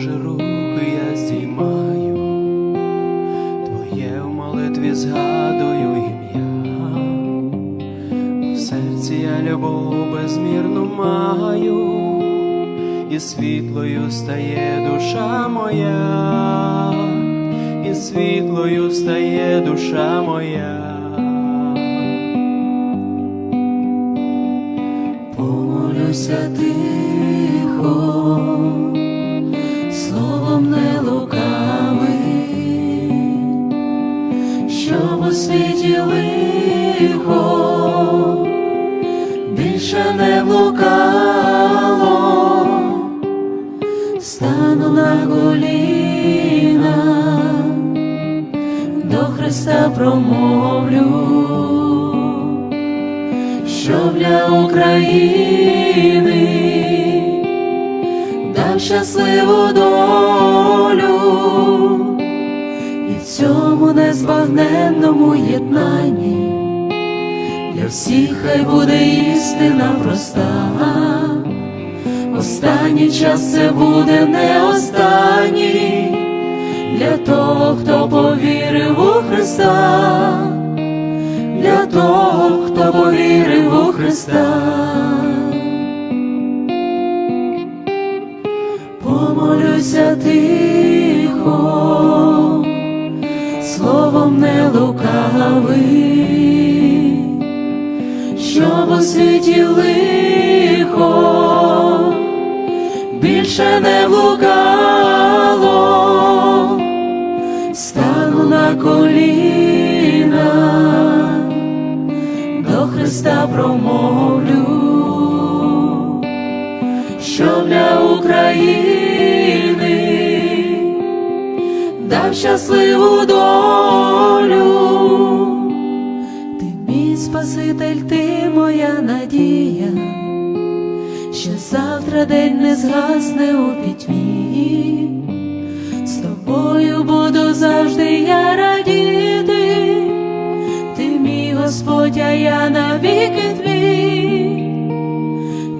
Боже, руки я здіймаю, Твоє в молитві згадую ім'я, в серці я любов безмірну маю, і світлою стає душа моя, і світлою стає душа моя. Помолюся тихо. Світі лихо більше не блукало, стану на коліна, до Христа промовлю щоб для України дав щасливу долю незбагненному єднанні для всіх хай буде істина проста. Останній час це буде не останній для того, хто повірив у Христа для того, хто повірив у Христа. Помолюся тихо, словом не лукавий, щоб у світі лихо більше не блукало, стану на коліна до Христа промовлю, що для України дав щасливу долю. Ти мій Спаситель, ти моя надія, що завтра день не згасне у пітьмі, з тобою буду завжди я радіти. Ти мій Господь, а я навіки твій,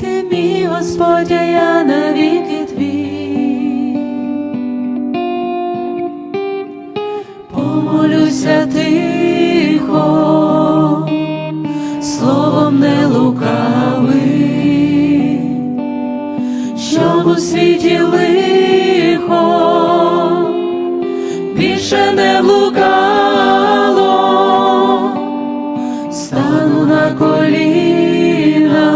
ти мій Господь, а я навіки Помолюся тихо, словом не лукавий, щоб у світі лихо більше не блукало. Стану на коліна,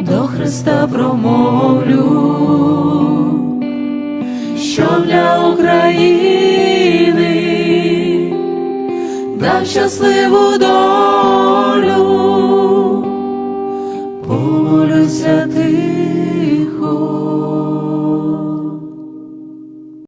до Христа промовлю, що для України дав щасливу долю, помолюся тихо.